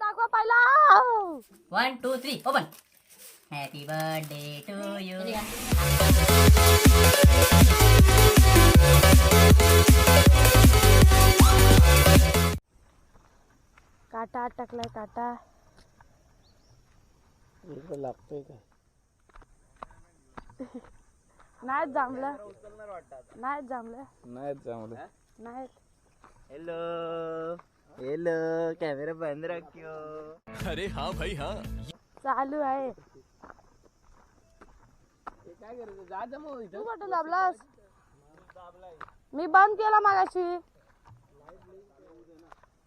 दाखवा पहिला. One two three open happy birthday to you काटा अटकलाय काटा. लागतोय काय नाही जमलं नाही जमलं नाही जमलं नाही हॅलो हॅलो कॅमेरा बंद राख्यो। अरे हाँ भाई हाँ। चालू आहे. काय करायचं जा जमा तू कुठं दाबलास? मी बंद केला मागाशी.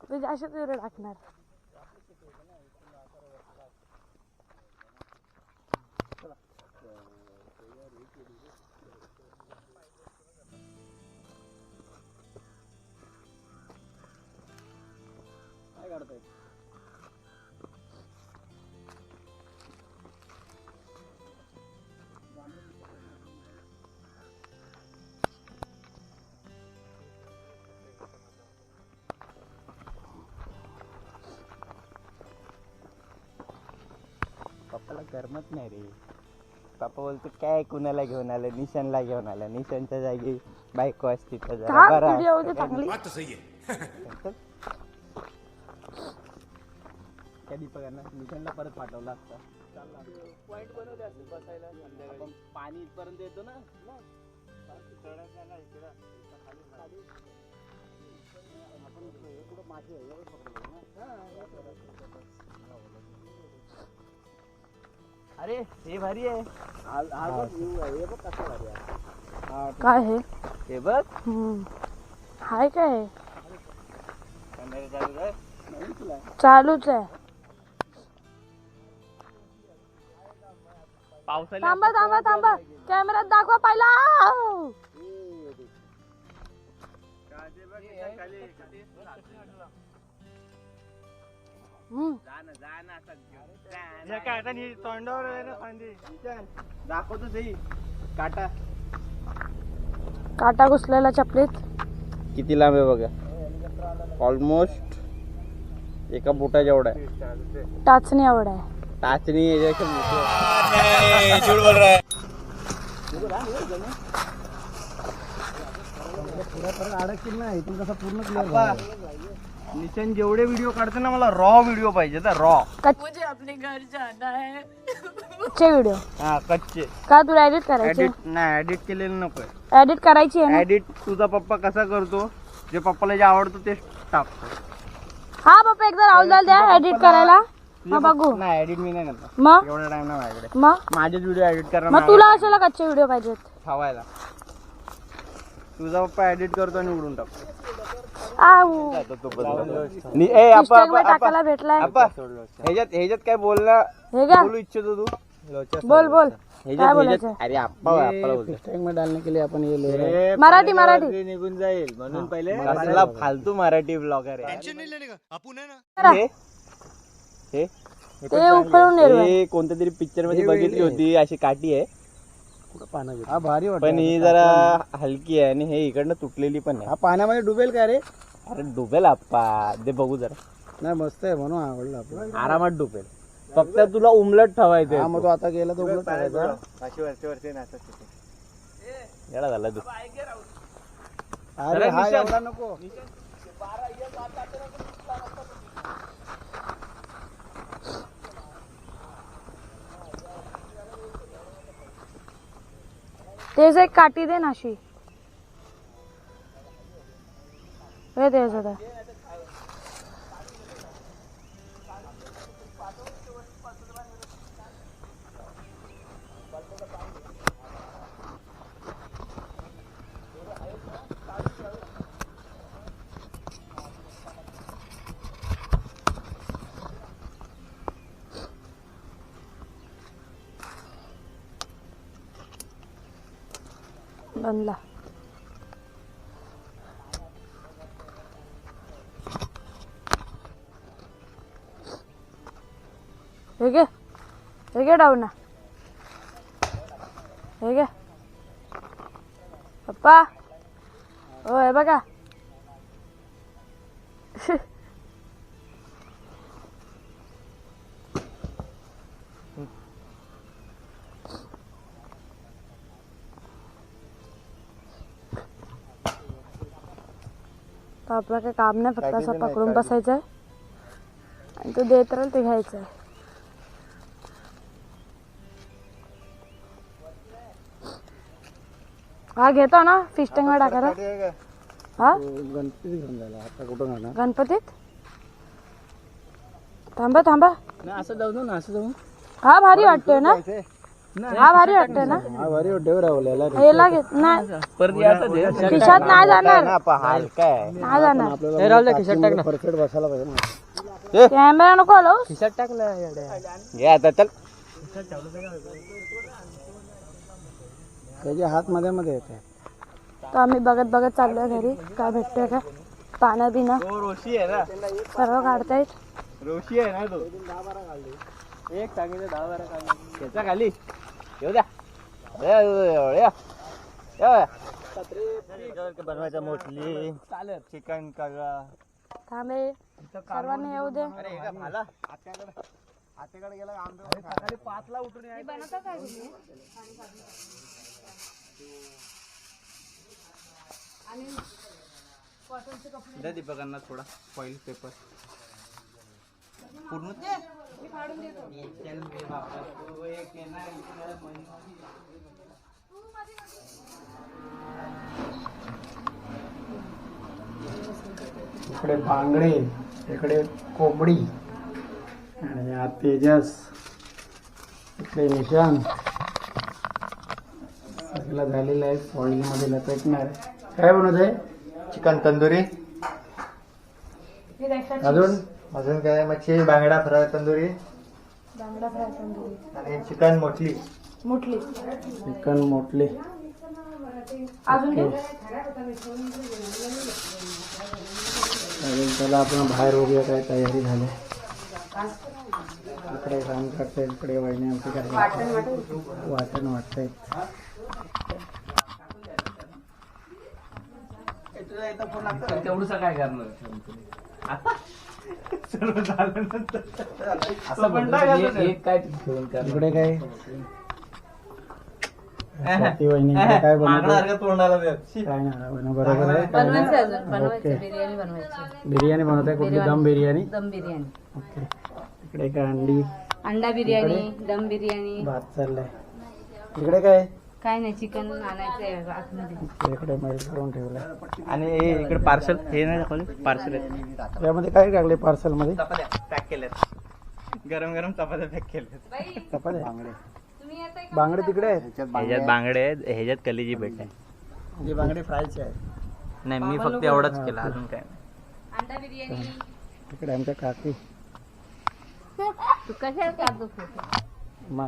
तुझ्या अशाच व्हिडिओ टाकणार. काय काढताय. पप्पाला करमत नाही रे. पप्पा बोलतो काय कुणाला घेऊन आलं? निशानला घेऊन आलं? निशानच्या जागी बायको असती का बरं चांगली. बात तो सही है त्या दीपकांना निशानला परत पाठवला असता. पॉइंट बनवले असते बसायला आपण पाणी इथपर्यंत येतो ना? अरे हे भारी आहे. हे बघ कसं भारी आहे. काय हे? हे बघ. हम्म. हाय काय हे? कॅमेरा चालू आहे नवीन तुला चालूच आहे. पावसाळ्यात थांबा थांबा थांबा. कॅमेऱ्यात दाखवा पहिला. हम्म. दाखवतो सही काटा. काटा घुसलेला चपलीत. किती लांब आहे बघा. ऑलमोस्ट एका बोटा जेवढा आहे. टाचणी आवड आहे. टाचणी मोठी. आहे. आप्पा, निशान जेवढे व्हिडिओ काढतो ना मला रॉ व्हिडिओ पाहिजे तर रॉ मुझे अपने घर जाना है. कच्चे व्हिडिओ हा कच्चे. का तुला एडिट करायचे? एडिट नाही एडिट केलेलं नको एडिट करायची आहे ना? एडिट तुझा पप्पा कसा करतो जे पप्पाला जे आवडतं तेच टाकतो. हा पप्पा एकदा राहुल द्या एडिट करायला. बघू. नाही एडिट मी नाही करणार. मग? एवढा टाइम नाही माझ्याकडे. मग? माझेच व्हिडिओ एडिट करणार मग तुला अशाला कच्चे व्हिडिओ पाहिजेत. ठेवायला. तुझा पप्पा एडिट करतो आणि उडून टाकतो. आऊ. नि- ए, आपा, Instagram वर आपा, टाकायला भेटलाय. आपा, ह्याच्यात ह्याच्यात काय बोलणं? हे बोलू इच्छितो तू? बोल बोल. काय ह्याच्यात बोलायचं ह्याच्यात अरे आप्पा आप्पाला डालने के लिए अपन ये ले रहे हैं मराठी मराठी. निघून जाईल. म्हणून पहिले कसला फालतू मराठी ब्लॉगर आहे. टेंशन अपन है ते कोणत्या तरी पिक्चरमध्ये बघितली होती अशी काठी आहे. पाना हा भारी वाटत पण ही जरा हलकी आहे आणि हे इकडनं तुटलेली पण आहे. हा पाण्यामध्ये डुबेल का रे? अरे डुबेल आप्पा. दे बघू जरा. नाही मस्त आहे म्हणून आवडलं आपलं आरामात डुबेल. फक्त तुला उमलट ठेवायचं हा मग तो. आता गेला तो टाकायचा. येडा झाला तू. अरे हा. एवढा नको. तेज एक काठी दे ना अशी. हे तेच होतं बनला हे घे हे घे डाऊन हे घे पप्पा हो हे बघा तर आपलं काही काम नाही फक्त असं पकडून. बसायचं आहे आणि तो देत राहील ते घ्यायचं. आहे हा घेतो ना फिश टँगा टाकायला हा? तो गणपती घेऊन जायला आता कुठं जाणार गणपतीत? थांबा थांबा. नाही असं जाऊ दे ना असं जाऊ. हा भारी वाटतोय ना. हा भारी ना? हा भारी वाटते राहुल्याला नाही. खिशात नाही जाणार. हलका आहे. नाही जाणार. आपल्याला परफेक्ट बसायला पाहिजे ना. कॅमेरा नको आलो घे आता चल. त्याचे हात मध्ये मध्ये येते तर आम्ही बघत बघत चाललोय घरी. काय भेटतोय का पाण्या बिना. तो रोशी आहे ना. सर्व काढतायत रोशी आहे ना तो. एक सांगितलं दहा बारा खाली त्याच्याखाली. येऊ द्या. बनवायचं मोठली चिकन कगा थांबे. सर्वांनी येऊ दे. मला आत्याकडे आत्याकडे गेला सकाळी पाचला उठून यायचं. द्या दीपकांना थोडा फॉईल पेपर पूर्ण? इकडे बांगडे इकडे कोंबडी आणि हा तेजस इकडे निशांत सगळं झालेलं आहे फॉईलमध्ये लपेटणार काय बनवत आहे चिकन तंदुरी. अजून? अजून काय? मच्छी बांगडा फ्राय तंदुरी? बांगडा फ्राय तंदुरी. आणि चिकन मोठली मुठली चिकन मोठले अजून. चालेल चला आपण बाहेर बघूया काय तयारी झाली. इकडे काम करते इकडे वहिनी आमची काय वाटण वाटतंय. इकडे काय वहिनी इकडे काय बनवते तोंडाला काय नाही बनव बरोबर आहे. काय नाही? ओके. बिर्याणी बनवायची बिर्याणी बनवत कुठली? दम बिर्याणी दम बिर्याणी. ओके. इकडे काय अंडी? अंडा बिर्याणी दम बिर्याणी. भात चाललाय. इकडे काय? काय नाही चिकन आतमध्ये. इकडे मैल करून ठेवलाय. आणि हे इकडे पार्सल हे नाही दाखवले पार्सल त्यामध्ये काय टाकले पार्सलमध्ये? चपात्या पॅक केल्यात. गरम गरम चपात्या पॅक केल्यात. चपात्या? बांगडे. बांगडे तिकडे आहेत? ह्याच्यात बांगडे आहेत. ह्याच्यात कलेजी भेट आहे म्हणजे बांगडे फ्रायचे आहेत. नाही मी फक्त एवढंच केलं अजून काय नाही. अंडा बिर्याणी. तिकडे आमच्या काकी. तू कशाला काढतो फोटो मा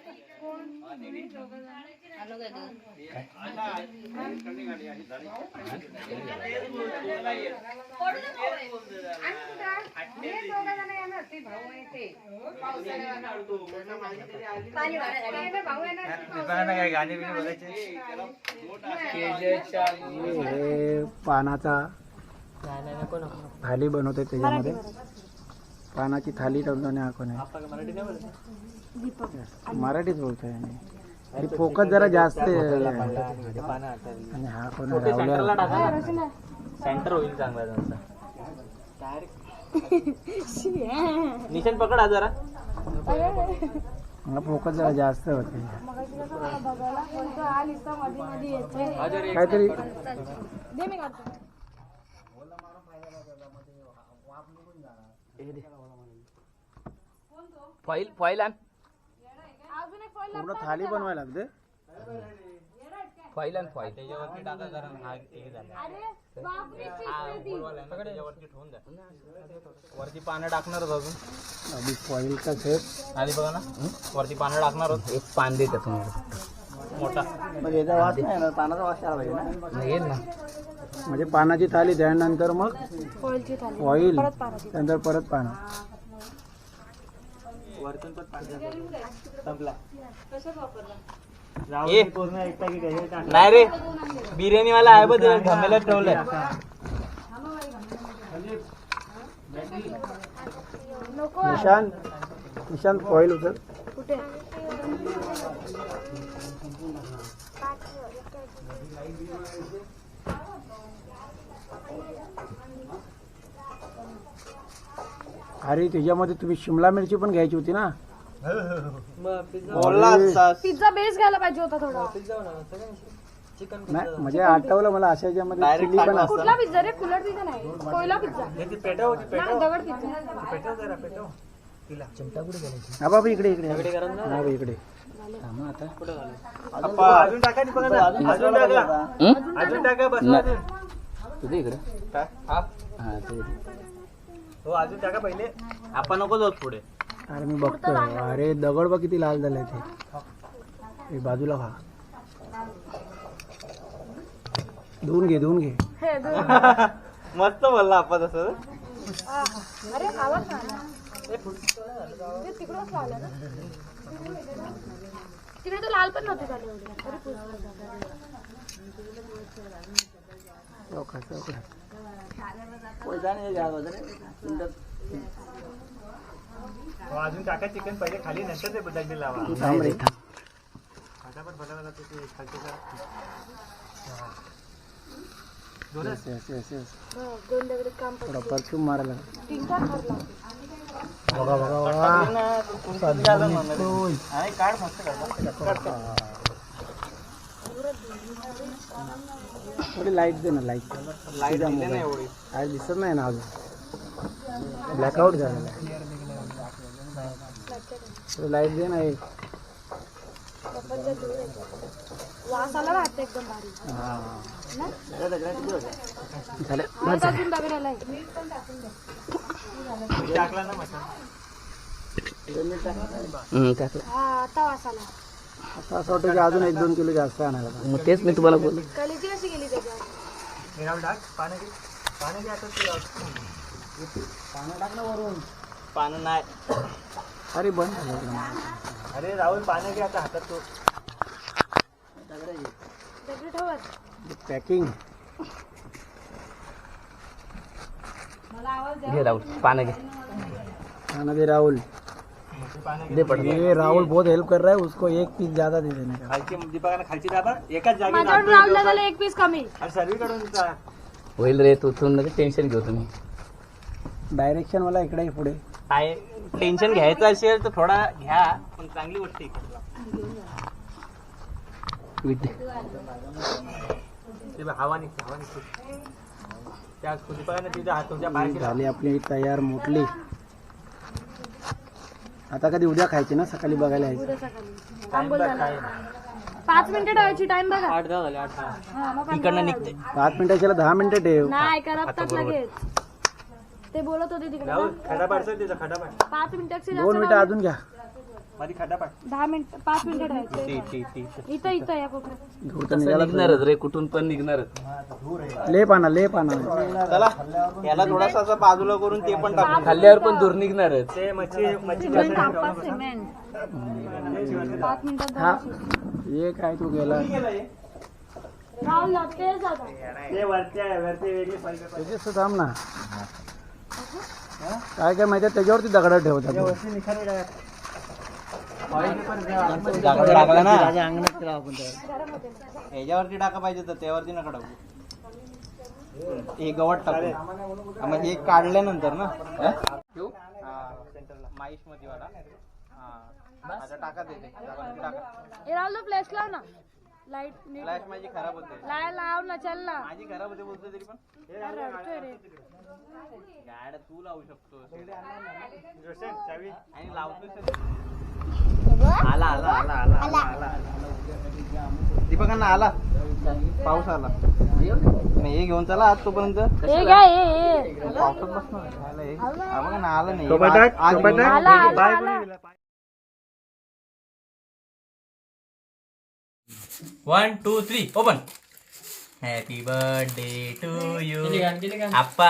हे पानाचा थाली बनवते त्याच्यामध्ये. पानाची थाली ठेवतो हा कोण आहे? मराठीच बोलतोय आणि. फोकस जरा जास्त आहे. आणि हा कोण सेंटर होईल चांगला त्यांचा निशान पकड हा जरा. हा फोकस जरा जास्त होते. मगाशी कसं मला बघायला बोलतो हा दे फॉईल फॉईल आण. अजून एक foil पूर्ण थाली बनवायला लागते फॉईल आण फॉईल त्याच्यावरती टाका कारण हा हे झाला. अरे बापरे शिजते ती. त्याच्यावरती ठेवून द्या. वरती पानं टाकणार होत अजून. अभी फॉईल का सेट आधी बघा ना. वरती पानं टाकणार होत एक पान देते तुम्हाला. मोठा. मग याचा वास नाही येणार पानाचा वास यायला पाहिजे ना? येईल ना. म्हणजे पानाची थाली त्यानंतर मग थाली. ऑइल परत पाण्याची त्यानंतर परत पानं. वरतून पण पाणी संपला. ए, नाही रे. बिर्याणी वाला आहे बघ घमेला ठेवलंय निशांत निशांत फॉईल उचल. कुठे? अरे त्याच्यामध्ये तुम्ही शिमला मिरची पण घ्यायची होती ना? बोलला असतास. पिझ्झा बेस घ्यायला पाहिजे होता थोडा. नाही म्हणजे आठवलं मला अशा याच्यामध्ये Direct चिली पण असतं. कुठला पिझ्झा रे? कुलर पिझ्झा नाही. कोयला पिझ्झा. नाही दगड पिझ्झा. हा बाबा इकडे इकडे. हा बाबा इकडे. थांबा आता. अजून टाका नी बघा ना. अजून टाका. अजून टाका बस तुझे इकडे. काय? हा? हा तुझे हो अजून टाका पहिले. आपण नको जाऊ पुढे. अरे मी बघतो अरे दगड बघ किती लाल झाले ते बाजूला खा धुवून घे धुवून घे. हे. मस्त बोलला आपण तसं. अरे आवाज नाही आला. ते तिकडंच लावलं ना. तिकडे तर लाल पण नव्हते झाले एवढे. अरे पुष्कळ. चौका चौका हो, अजून टाका चिकन पहिले खाली नंतर ते बटाटे लावा. फटाफट फटाफट ते- ते खालचे हा, परफ्यूम मारायला बघा बघा काढ मस्त काढ, मस्त काढ. काढ, काढ. थोडी लाइट दे ना लाइट लाइट आज दिसत नाही ना अजून. ब्लॅकआउट झालेला आहे. लाइट दे ना एक. हा. टाकला ना मसाला. टाकलं. हा आता असं वाटतं की अजून एक दोन किलो जास्त आणायला पाहिजे. मग तेच मी तुम्हाला कशी गेली त्याच्यात टाक पाणी घे. पाणी घे आता ते. लाव. पानं नाही. अरे बंद झालं अरे राहुल पाणी घे आता हातात तो. दगड ठेवत. पॅकिंग मला आवाज द्या. घे राहुल पानं घे. दे राहुल. ये राहुल बहुत हेल्प कर रहा है उसको एक पीस ज्यादा दे देने का। खालची दीपकाने खालची दाबा एकाच जागी माझ्यावर दाबतो राहुलला झालं एक पीस कमी. आणि सर्वीकडून जा. होईल रे तू तू नका टेन्शन घेऊ तुम्ही. डायरेक्शन मला इकडे पुढे. काय टेन्शन घ्यायचं असेल तर थोडा घ्या पण चांगली गोष्ट आहे. विद्य ते बघ, हवा निघते हवा निघते. त्या दीपकाने तिच्या हात. झाली आपली तयार मोठली आता कधी उद्या खायची ना? सकाळी बघायला यायचं. उद्या सकाळी. आंबोल झाला पाच मिनिटं ठेवायची टाइम बघा. आठ दहा झाले आठ दहा. हा, मग पंधरा इकडनं. निघते. पाच मिनिटाच्या दहा मिनिटं ठेव. नाही करपतात लगेच. ते बोलत होते तिकडे. पाच मिनिटाची दोन मिनिटं अजून घ्या. दहा मिनिट पाच मिनिटं ठेवायचे. इथं इथं या कोपऱ्यात. निघणारच रे कुठून पण निघणारच. ले पाना ले पाना. चला याला थोडासा असं बाजूला करून ते पण टाकू खाल्ल्यावर पण दूर निघणारच. ते मच्छी मच्छी सिमेंट कापास सिमेंट. पाच मिनिटात हा झालं. काय तू गेला? राहुल लागतेच आता ते वरच्या वरती वेगळी पाहिजे त्याच्याच थांब ना. काय काय माहिती त्याच्यावरती दगड ठेवतात निखारी. टाकला ना ह्याच्यावरती टाका पाहिजे तर त्यावरती नका टाकू. हे गवत टाकू. मग हे काढल्यानंतर ना माईशमध्ये वाला हा. टाका ते टाका. राहुल फ्लॅश लाव ना. लाइट फ्लॅश माझी खराब होते. लाय लाव ना चल ना. माझी खराब होते बोलतो तरी पण. गाड तू लावू शकतो आणि लावतोय आला आला आला आला आला आला. दीपकांना आला. पाऊस आला. नाही हे घेऊन चला आज तोपर्यंत हे घ्या हे हे. पावसात बसणार आला बघा ना आलं नाही. One two three open happy birthday to you आप्पा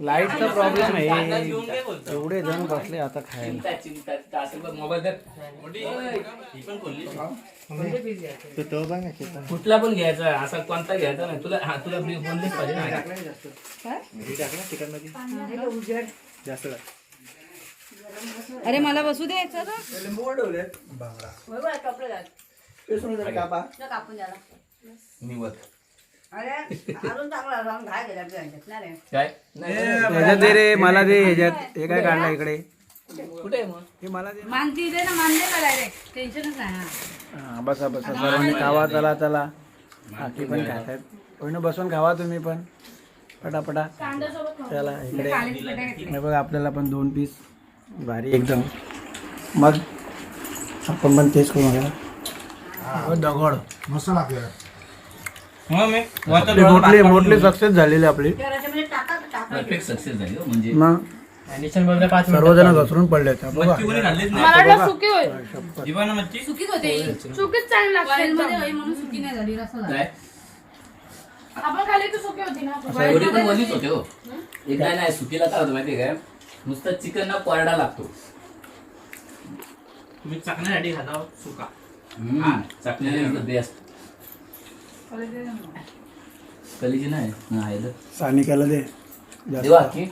लाईटचा प्रॉब्लेम आहे. एवढे जण बसले आता खायला. बघ ही पण खोलली. कुठला पण घ्यायचा असा कोणता घ्यायचा नाही. तुला हा तुला बोललीच पाहिजे ना. अरे मला बसू दे निवत काय? ह्याच्यात दे रे मला दे ह्याच्यात. हे काय काढलं इकडे? कुठे आहे मग? हे मला दे मानती दे ना मानले का डायरेक्ट टेन्शनच नाही हा. हा बसा बसा. सर्वांनी खावा चला चला. काकी पण खात आहेत कोणी बसून खावा तुम्ही पण. पटापटा. चला इकडे. हे बघा आपल्याला पण दोन पीस. भारी एकदम. मग आपण पण तेच करू दगड. मोठली मोठली सक्सेस झालेली आपली. परफेक्ट सक्सेस झाली हो, म्हणजे मग? सर्वजण घसरून पडले आहेत. बघा. मला वाटलं सुकी होईल. जीवाना मच्छी? सुकीच होते. सुकीच चांगली लागते. म्हणून सुकी नाही झाली रस्सा झाला. काय? आपण खाली सुकी होती ना. एवढी पण वलीच होते हो. हे काय नाही सुकीला काय होतं माहिती काय? नुसतं चिकन ना कोरडा लागतो. तुम्ही चाकण्यासाठी खाता सुका. हम्म, चाकलेले बेस्ट कलीची नाही हा, आहे. सानिकाला दे. जास्त. देवा की.